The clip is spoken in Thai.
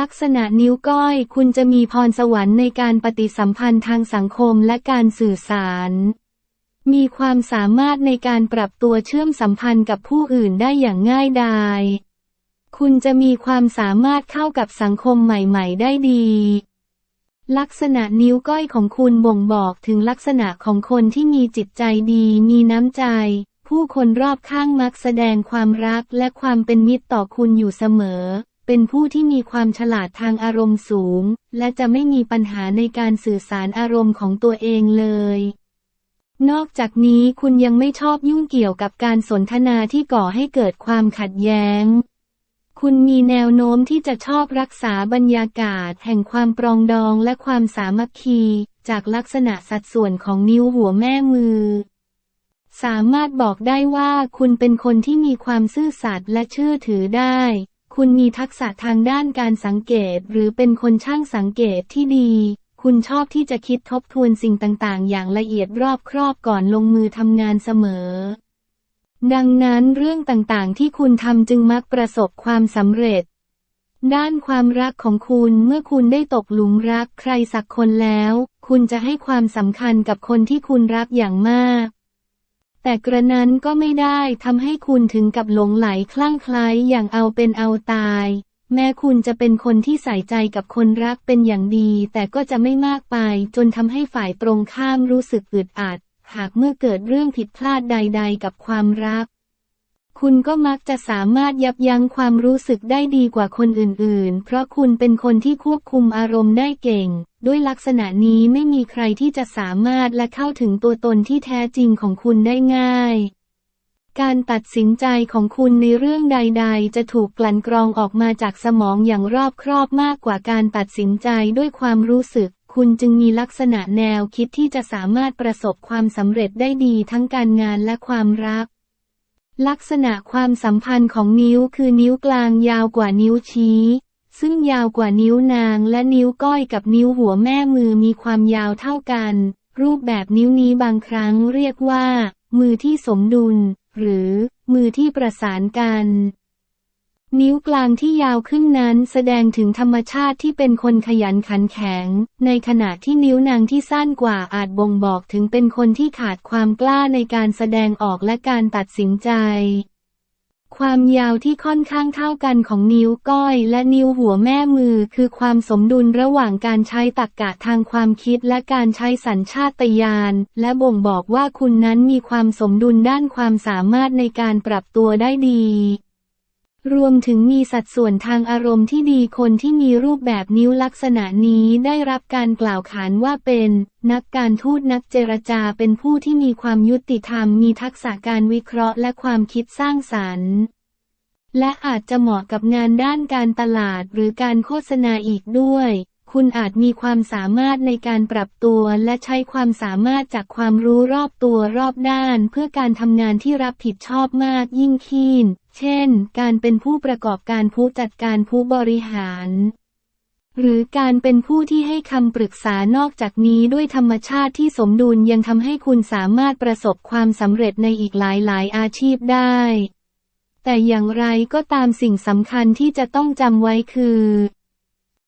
ลักษณะนิ้วก้อยคุณจะมีพรสวรรค์ในการปฏิสัมพันธ์ทางสังคมและการสื่อสาร มีความสามารถในการปรับตัวเชื่อมสัมพันธ์กับผู้อื่นได้อย่างง่ายดาย คุณจะมีความสามารถเข้ากับสังคมใหม่ๆ ได้ดี ลักษณะนิ้วก้อยของคุณบ่งบอกถึงลักษณะของคนที่มีจิตใจดี มีน้ำใจ ผู้คนรอบข้างมักแสดงความรักและความเป็นมิตรต่อคุณอยู่เสมอ เป็นผู้ที่มีความฉลาดทางอารมณ์สูง และจะไม่มีปัญหาในการสื่อสารอารมณ์ของตัวเองเลย นอกจากนี้คุณยังไม่ชอบยุ่งเกี่ยวกับการสนทนาที่ก่อให้เกิดความขัดแย้ง คุณมีแนวโน้มที่จะชอบรักษาบรรยากาศแห่งความปรองดองและความสามัคคี จากลักษณะสัดส่วนของนิ้วหัวแม่มือสามารถบอกได้ว่าคุณเป็นคนที่มีความซื่อสัตย์และเชื่อถือได้ คุณมีทักษะทางด้านการสังเกต หรือเป็นคนช่างสังเกตที่ดี คุณชอบที่จะคิดทบทวนสิ่งต่างๆ อย่างละเอียดรอบครอบก่อนลงมือทำงานเสมอ ดังนั้นเรื่องต่างๆ ที่คุณทำจึงมักประสบความสำเร็จ ด้านความรักของคุณเมื่อคุณได้ตกหลุมรักใครสักคนแล้ว คุณจะให้ความสำคัญกับคนที่คุณรักอย่างมาก แต่กระนั้นก็ไม่ได้ทำให้คุณถึงกับหลงไหลคลั่งไคล้อย่างเอาเป็นเอาตาย แม้คุณจะเป็นคนที่ใส่ใจกับคนรักเป็นอย่างดี แต่ก็จะไม่มากไป จนทำให้ฝ่ายตรงข้ามรู้สึกอึดอัด หากเมื่อเกิดเรื่องผิดพลาดใด ๆ กับความรัก คุณก็มักจะสามารถยับยั้งความรู้สึกได้ดีกว่าคนอื่นๆ เพราะคุณเป็นคนที่ควบคุมอารมณ์ได้เก่ง ด้วยลักษณะนี้ไม่มีใครที่จะสามารถและเข้าถึงตัวตนที่แท้จริงของคุณได้ง่าย การตัดสินใจของคุณในเรื่องใด ๆ จะถูกกลั่นกรองออกมาจากสมองอย่างรอบครอบมากกว่าการตัดสินใจด้วยความรู้สึกคุณจึงมีลักษณะแนวคิดที่จะสามารถประสบความสำเร็จได้ดีทั้งการงานและความรัก ลักษณะความสัมพันธ์ของนิ้วคือนิ้วกลางยาวกว่านิ้วชี้ ซึ่งยาวกว่านิ้วนางและนิ้วก้อยกับนิ้วหัวแม่มือมีความยาวเท่ากัน รูปแบบนิ้วนี้บางครั้งเรียกว่า มือที่สมดุล หรือ มือที่ประสานกัน นิ้วกลางที่ยาวขึ้นนั้นแสดงถึงธรรมชาติที่เป็นคนขยันขันแข็ง ในขณะที่นิ้วนางที่สั้นกว่าอาจบ่งบอกถึงเป็นคนที่ขาดความกล้าในการแสดงออกและการตัดสินใจ ความยาวที่ค่อนข้างเท่ากันของนิ้วก้อยและนิ้วหัวแม่มือคือความสมดุลระหว่างการใช้ตรรกะทางความคิดและการใช้สัญชาตญาณและบ่งบอกว่าคุณนั้นมีความสมดุลด้านความสามารถในการปรับตัวได้ดี รวมถึงมีสัดส่วนทางอารมณ์ที่ดีคนที่มีรูปแบบนิ้วลักษณะนี้ได้รับการกล่าวขานว่าเป็น นักการทูตนักเจรจาเป็นผู้ที่มีความยุติธรรมมีทักษะการวิเคราะห์และความคิดสร้างสรรค์ และอาจจะเหมาะกับงานด้านการตลาดหรือการโฆษณาอีกด้วย คุณอาจมีความสามารถในการปรับตัวและใช้ความสามารถจากความรู้รอบตัวรอบด้าน เพื่อการทำงานที่รับผิดชอบมากยิ่งขึ้น เช่น การเป็นผู้ประกอบการผู้จัดการผู้บริหาร หรือการเป็นผู้ที่ให้คำปรึกษานอกจากนี้ด้วยธรรมชาติที่สมดุลยังทำให้คุณสามารถประสบความสำเร็จในอีกหลายๆ อาชีพได้ แต่อย่างไรก็ตามสิ่งสำคัญที่จะต้องจำไว้คือ